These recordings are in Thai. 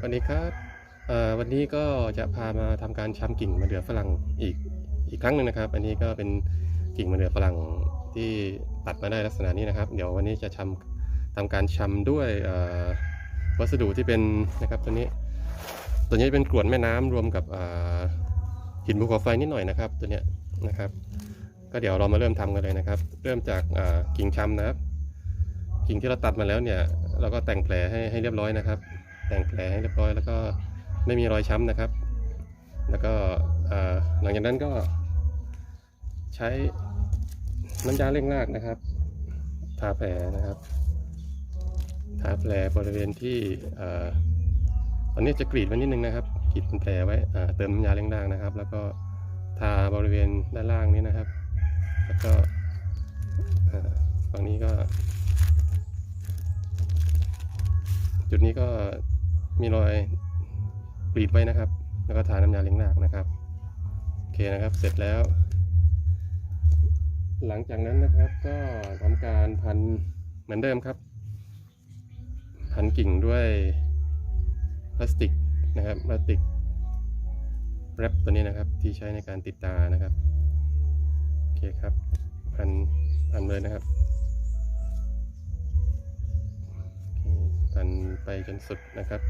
สวัสดีครับวันนี้ก็จะพามาทำการชำกิ่งมะเดื่อฝรั่งอีกอีกครั้งหนึ่งนะครับ อันนี้ก็เป็นกิ่งมะเดื่อฝรั่งที่ตัดมาได้ลักษณะนี้นะครับ เดี๋ยววันนี้จะชำทำการชำด้วยวัสดุที่เป็นนะครับตัวนี้ ตัวนี้เป็นกรวดแม่น้ำรวมกับหินภูเขาไฟนิดหน่อยนะครับ ตัวเนี้ยนะครับ ก็เดี๋ยวเรามาเริ่มทำกันเลยนะครับ เริ่มจากกิ่งชำนะครับ กิ่งที่เราตัดมาแล้วเนี่ย เราก็แต่งแผลให้ให้เรียบร้อยนะครับ แต่งแผลให้เรียบร้อยแล้วก็ไม่มีรอยช้ำนะครับ แล้วก็หลังจากนั้นก็ใช้น้ำยาเร่งรากนะครับ ทาแผลนะครับ ทาแผลบริเวณที่ตอนนี้จะกรีดไว้นิดนึงนะครับกรีดเป็นแผลไว้เติมน้ำยาเร่งรากนะครับ แล้วก็ทาบริเวณด้านล่างนี้นะครับ แล้วก็ฝั่งนี้ก็ จุดนี้ก็ มีรอยกรีดไว้นะครับ แล้วก็ทาน้ำยาเลี้ยงรากนะครับโอเคนะครับเสร็จแล้ว หลังจากนั้นนะครับก็ทำการพันเหมือนเดิมครับ พันกิ่งด้วยพลาสติกนะครับพลาสติกแรปตัวนี้นะครับที่ใช้ในการติดตานะครับโอเคครับพันพันเลยนะครับพันไปจนสุดนะครับ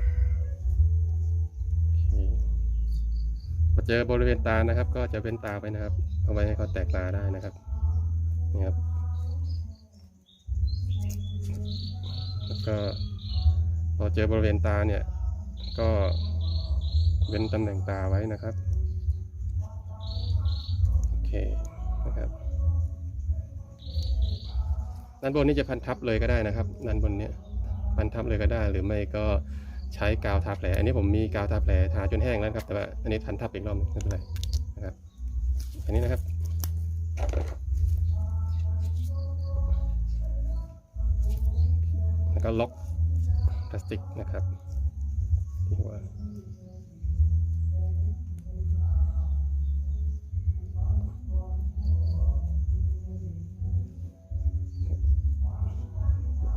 พอเจอบริเวณตานะครับ ก็จะเป็นตาไปนะครับ เอาไว้ให้เขาแตกตาได้นะครับนี่ครับ แล้วก็พอเจอบริเวณตาเนี่ย ก็เว้นตำแหน่งตาไว้นะครับโอเคนะครับด้านบนนี่จะพันทับเลยก็ได้นะครับด้านบนเนี้ยพันทับเลยก็ได้หรือไม่ก็ ใช้กาวทาแผล อันนี้ผมมีกาวทาแผลทาจนแห้งแล้วครับ แต่ว่าอันนี้พันทับอีกรอบหนึ่งไม่เป็นไรนะครับ อันนี้นะครับ แล้วก็ล็อกพลาสติกนะครับที่หัว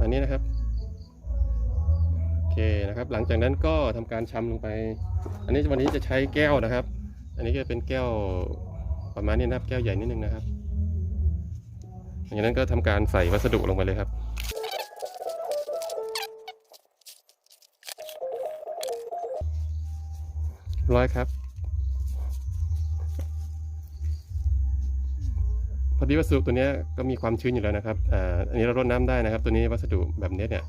อันนี้นะครับ เคนะครับ หลังจากนั้นก็ทำการชำลงไป อันนี้วันนี้จะใช้แก้วนะครับ อันนี้ก็เป็นแก้วประมาณนี้นะครับ แก้วใหญ่นิดนึงนะครับหลังจากนั้นก็ทำการใส่วัสดุลงไปเลยครับร้อยครับ พอดีวัสดุตัวนี้ก็มีความชื้นอยู่แล้วนะครับอ่าอันนี้เรารดน้ำได้นะครับ ตัวนี้วัสดุแบบเนี้เนี่ย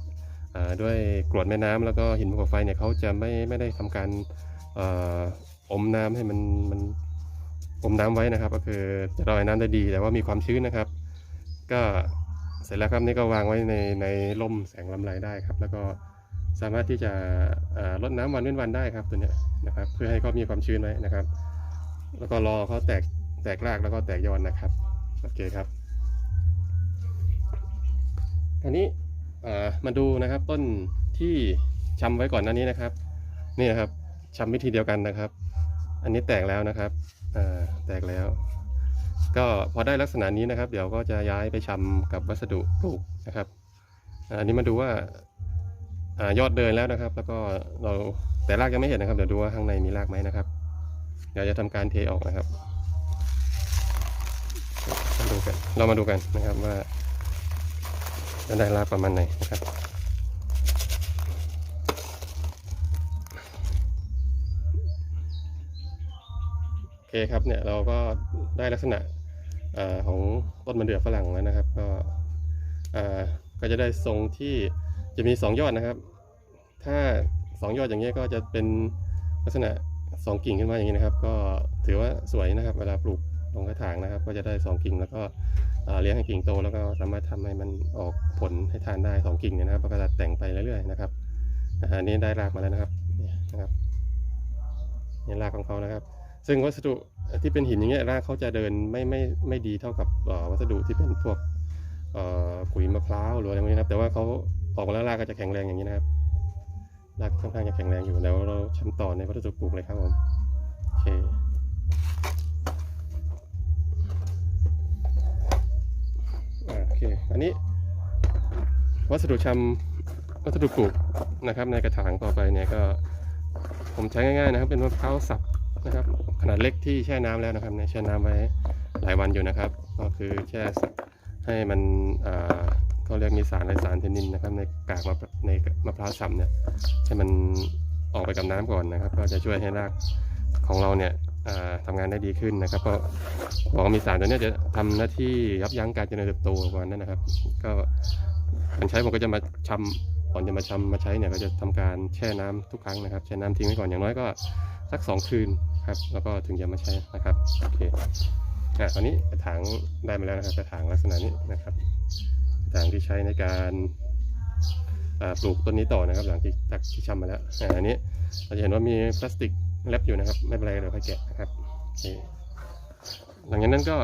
ด้วยกรวดแม่น้ำแล้วก็หินภูเขาไฟเนี่ยเขาจะไม่ไม่ได้ทำการอมน้ำให้มันมันอมน้ำไว้นะครับ ก็คือจะระบายน้ำได้ดี แต่ว่ามีความชื้นนะครับ ก็เสร็จแล้วครับนี่ก็วางไว้ในในร่มแสงลำไรได้ครับ แล้วก็สามารถที่จะอ่ารดน้ำวันเว้นวันได้ครับตัวเนี้ยนะครับ เพื่อให้เขามีความชื้นไว้นะครับ แล้วก็รอเขาแตกแตกรากแล้วก็แตกยอดนะครับโอเคครับอันนี้ มาดูนะครับต้นที่ชำไว้ก่อนหน้านี้นะครับ นี่นะครับชำวิธีเดียวกันนะครับ อันนี้แตกแล้วนะครับอ่าแตกแล้ว ก็พอได้ลักษณะนี้นะครับ เดี๋ยวก็จะย้ายไปชำกับวัสดุปลูกนะครับอันนี้มาดูว่าอายอดเดินแล้วนะครับ แล้วก็เราแต่รากยังไม่เห็นนะครับ เดี๋ยวดูว่าข้างในมีรากไหมนะครับ เดี๋ยวจะทำการเทออกนะครับมาดูกัน เรามาดูกันนะครับว่า จะได้รากประมาณไหนนะครับ โอเคครับเนี่ยเราก็ได้ลักษณะอของต้นมะเดื่อฝรั่งแล้วนะครับ ก็ก็จะได้ทรงที่จะมีสองยอดนะครับ ถ้าสองยอดอย่างนี้ก็จะเป็นลักษณะสองกิ่งขึ้นมาอย่างนี้นะครับ ก็ถือว่าสวยนะครับ เวลาปลูก ลงกระถางนะครับ ก็จะได้สองกิ่ง แล้วก็เลี้ยงให้กิ่งโต แล้วก็สามารถทำให้มันออกผลให้ทานได้สองกิ่งเนี่ยนะครับก็จะแต่งไปเรื่อยๆนะครับอันนี้ได้รากมาแล้วนะครับนี่นะครับนี่รากของเขานะครับ ซึ่งวัสดุที่เป็นหินอย่างเงี้ยรากเขาจะเดินไม่ไม่ไม่ดีเท่ากับวัสดุที่เป็นพวกขุยมะพร้าวหรืออะไรพวกนี้นะครับ แต่ว่าเขาออกมาแล้วรากก็จะแข็งแรงอย่างนี้นะครับรากค่อนข้างจะแข็งแรงอยู่แล้วเราชำต่อในวัสดุปลูกเลยครับผมโอเค คอันนี้ วัสดุชำวัสดุปลูกนะครับ ในกระถางต่อไปเนี่ยก็ ผมใช้ง่ายๆนะครับ เป็นมะพร้าวสับนะครับ ขนาดเล็กที่แช่น้ำแล้วนะครับเนี่ยแช่น้ำไว้หลายวันอยู่นะครับ ก็คือแช่สับให้มันอ่าเขาเรียกมีสารอะไรสารเทนนินนะครับ ในกากมะในมะพร้าวสับเนี่ยให้มันออกไปกับน้ำก่อนนะครับ ก็จะช่วยให้รากของเราเนี่ย ทำงานได้ดีขึ้นนะครับเพราะบอกมีสารตัวนี้จะทำหน้าที่ยับยั้งการเจริญเติบโตประมาณนั้นนะครับ ก็การใช้ผมก็จะมาชำก่อนจะมาชำมาใช้เนี่ยก็จะทำการแช่น้ำทุกครั้งนะครับ แช่น้ำทิ้งไว้ก่อนอย่างน้อยก็สักสองคืนครับ แล้วก็ถึงจะมาใช้นะครับโอเคอะตอนนี้กระถางได้มาแล้วนะครับกระถางลักษณะนี้นะครับกระถางที่ใช้ในการปลูกต้นนี้ต่อนะครับ หลังจากที่ชำมาแล้วอ่าอันนี้เราจะเห็นว่ามีพลาสติก แรปอยู่นะครับ ไม่เป็นไรเดี๋ยวค่อยแกะนะครับหลังจากนั้นก็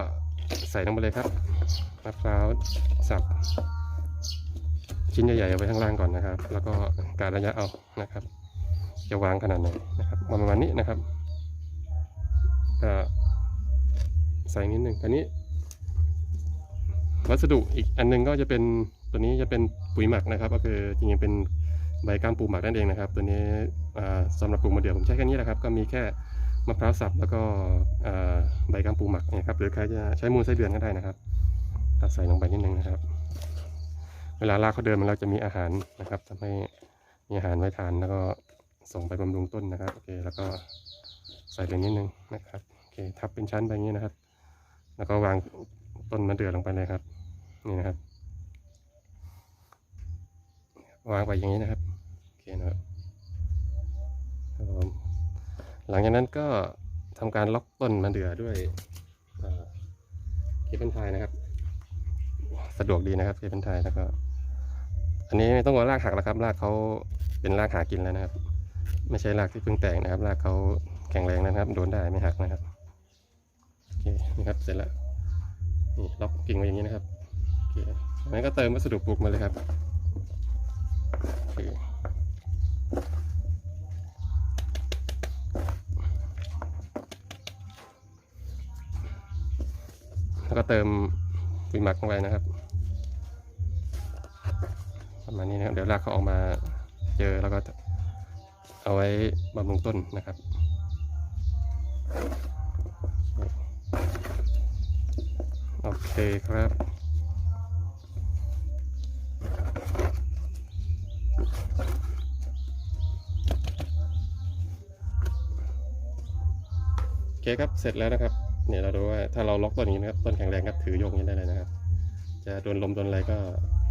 ใส่ลงไปเลยครับมะพร้าวสับชิ้นใหญ่ๆเอาไว้ข้างล่างก่อนนะครับ แล้วก็การระยะเอานะครับ จะวางขนาดไหนนะครับประมาณนี้นะครับก็ใส่นิดหนึ่งอันนี้ วัสดุอีกอันหนึงก็จะเป็นตัวนี้จะเป็นปุ๋ยหมักนะครับ ก็คือจริงๆเป็นใบก้ามปูหมักนั่นเองนะครับ ตัวนี้ สำหรับปลูกมะเดื่อผมใช้แค่นี้แหละครับ ก็มีแค่มะพร้าวสับแล้วก็ใบก้ามปูหมักนะครับหรือใครจะใช้มูลไส้เดือนก็ได้นะครับใส่ลงไปนิดนึงนะครับ เวลารากเขาเดินมันเราจะมีอาหารนะครับทำให้มีอาหารไว้ทานแล้วก็ส่งไปบำรุงต้นนะครับโอเคแล้วก็ใส่ไปนิดนึงนะครับโอเคทับเป็นชั้นไปอย่างนี้นะครับ แล้วก็วางต้นมะเดื่อลงไปเลยครับ นี่นะครับ วางไปอย่างนี้นะครับโอเคนะครับผม หลังจากนั้นก็ทำการล็อกต้นมะเดื่อด้วยเคเบิลไทยนะครับ สะดวกดีนะครับเคเบิลไทยแล้วก็ อันนี้ไม่ต้องว่ารากหักแล้วครับรากเขาเป็นรากหากินแล้วนะครับ ไม่ใช่รากที่เพิ่งแตกนะครับรากเขาแข็งแรงนะครับ โดนได้ไม่หักนะครับโอเคนี่ครับเสร็จแล้วนี่ล็อกกิ่งไว้อย่างนี้นะครับโอเคจากนั้นก็เติมวัสดุปลูกมาเลยครับโอเคแล้ว ก็เติมปุ๋ยหมักลงไปนะครับ ประมาณนี้นะครับ เดี๋ยวรากเขาออกมาเจอแล้วก็เอาไว้บำรุงต้นนะครับโอเคครับโอเคครับเสร็จแล้วนะครับ เนี่ยเราดูว่าถ้าเราล็อกต้นอย่างนี้นะครับต้นแข็งแรงครับถือโยงอย่างนี้ได้เลยนะครับ จะโดนลมโดนอะไรก็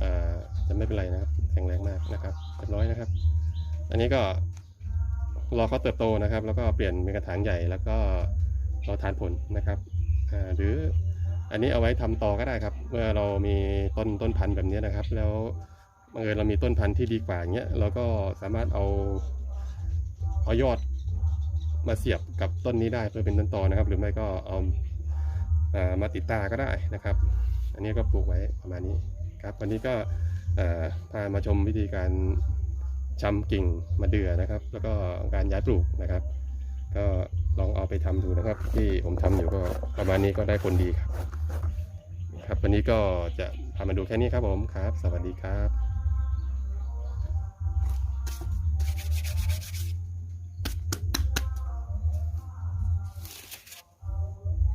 อ่าจะไม่เป็นไรนะครับ แข็งแรงมากนะครับเรียบร้อยนะครับ อันนี้ก็รอเขาเติบโตนะครับ แล้วก็เปลี่ยนเป็นกระถางใหญ่แล้วก็รอทานผลนะครับอ่าหรืออันนี้เอาไว้ทำต่อก็ได้ครับ เมื่อเรามีต้นต้นพันธุ์แบบนี้นะครับ แล้วบังเอิญเรามีต้นพันธุ์ที่ดีกว่าอย่างเงี้ยเราก็สามารถเอาเอายอด มาเสียบกับต้นนี้ได้เพื่อเป็นต้นตอนะครับ หรือไม่ก็เอาอ่ามาติดตาก็ได้นะครับ อันนี้ก็ปลูกไว้ประมาณนี้ครับ วันนี้ก็พามาชมวิธีการชำกิ่งมะเดือนะครับ แล้วก็การย้ายปลูกนะครับ ก็ลองเอาไปทำดูนะครับ ที่ผมทำอยู่ก็ประมาณนี้ก็ได้ผลดีครับ ครับวันนี้ก็จะพามาดูแค่นี้ครับผมครับ สวัสดีครับ